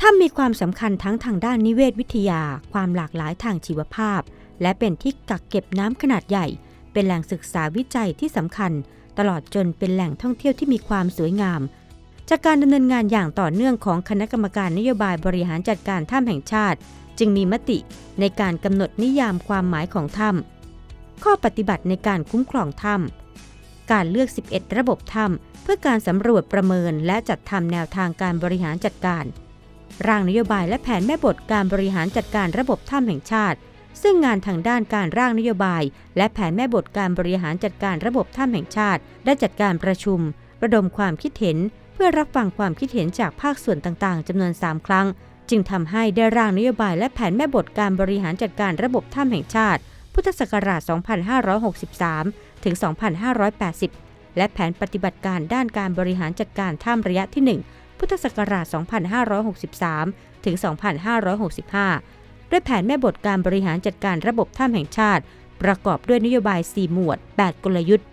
ถ้ำมีความสำคัญทั้งทางด้านนิเวศวิทยา ความหลากหลายทางชีวภาพ และเป็นที่กักเก็บน้ำขนาดใหญ่ เป็นแหล่งศึกษาวิจัยที่สำคัญ ตลอดจนเป็นแหล่งท่องเที่ยวที่มีความสวยงาม จากการดำเนินงานอย่างต่อเนื่องของคณะกรรมการนโยบายบริหารจัดการถ้ำแห่งชาติ จึงมีมติในการกำหนดนิยามความหมายของถ้ำข้อปฏิบัติในการคุ้มครองถ้ำการเลือก 11 ระบบถ้ำเพื่อการสำรวจประเมินและจัดทำแนวทางการบริหารจัดการ ร่างนโยบายและแผนแม่บทการบริหารจัดการระบบถ้ำแห่งชาติ ซึ่งงานทางด้านการร่างนโยบาย และแผนแม่บทการบริหารจัดการระบบถ้ำแห่งชาติ ได้จัดการประชุม ระดมความคิดเห็น เพื่อรับฟังความคิดเห็นจากภาคส่วนต่างๆจำนวน 3 ครั้ง จึงทำให้ได้ร่างนโยบายและแผนแม่บทการบริหารจัดการระบบถ้ำแห่งชาติ พุทธศักราช 2563 ถึง 2580 และแผนปฏิบัติการด้านการบริหารจัดการถ้ำระยะที่ 1 พุทธศักราช 2563 ถึง 2565 ด้วยแผนแม่บทการบริหารจัดการระบบถ้ำแห่งชาติ ประกอบด้วยนโยบาย 4 หมวด 8 กลยุทธ์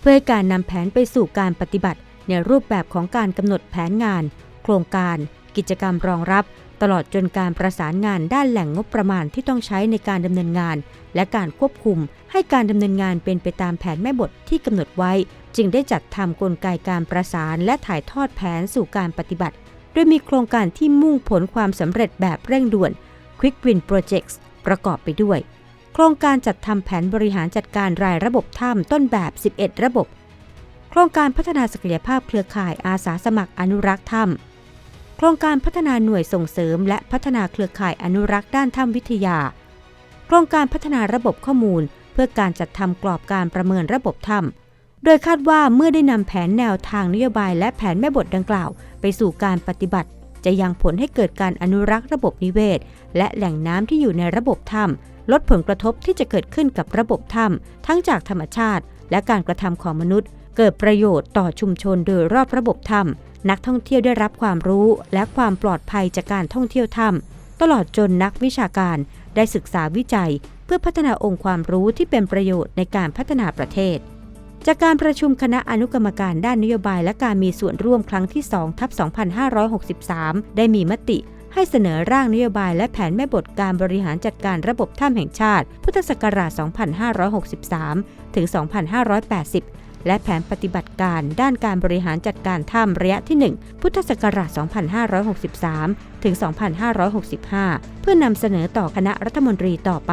เพื่อให้การนำแผนไปสู่การปฏิบัติในรูปแบบของการกำหนดแผนงาน โครงการ กิจกรรมรองรับ ตลอดจนการประสานงานด้านแหล่งงบประมาณที่ต้องใช้ในการดำเนินงาน และการควบคุม ให้การดำเนินงานเป็นไปตามแผนแม่บทที่กำหนดไว้ จึงได้จัดทำกลไกการประสานและถ่ายทอดแผนสู่การปฏิบัติ โดยมีโครงการที่มุ่งผลความสำเร็จแบบเร่งด่วน Quick Win Projects ประกอบไปด้วย โครงการจัดทำแผนบริหารจัดการรายระบบถ้ำต้นแบบ 11 ระบบ โครงการพัฒนาศักยภาพเครือข่ายอาสาสมัครอนุรักษ์ถ้ำ ครงการพัฒนาหน่วยส่งเสริม และพัฒนาเครือข่ายอนุรักษ์ด้านถ้ำวิทยา โครงการพัฒนาระบบข้อมูล เพื่อการจัดทำกรอบการประเมินระบบถ้ำโดยคาดว่าเมื่อได้นำแผนแนวทางนโยบายและแผนแม่บทดังกล่าว ไปสู่การปฏิบัติ จะยังผลให้เกิดการอนุรักษ์ระบบนิเวศ และแหล่งน้ำที่อยู่ในระบบถ้ำลดผลกระทบที่จะเกิดขึ้นกับระบบถ้ำทั้งจากธรรมชาติ และการกระทำของมนุษย์ เกิดประโยชน์ต่อชุมชนโดยรอบระบบถ้ำ นักท่องเที่ยวได้รับความรู้และความปลอดภัยจากการท่องเที่ยวถ้ำตลอดจนนักวิชาการได้ศึกษาวิจัย เพื่อพัฒนาองค์ความรู้ที่เป็นประโยชน์ในการพัฒนาประเทศ จากการประชุมคณะอนุกรรมการด้านนโยบายและการมีส่วนร่วมครั้งที่2ทับ2563 ได้มีมติให้เสนอร่างนโยบายและแผนแม่บทการบริหารจัดการระบบถ้ำแห่งชาติ พุทธศักราช 2563 ถึง 2580 และแผนปฏิบัติการด้านการบริหารจัดการถ้ำระยะที่ 1 พุทธศักราช 2563 ถึง 2565 เพื่อนำเสนอต่อคณะรัฐมนตรีต่อไป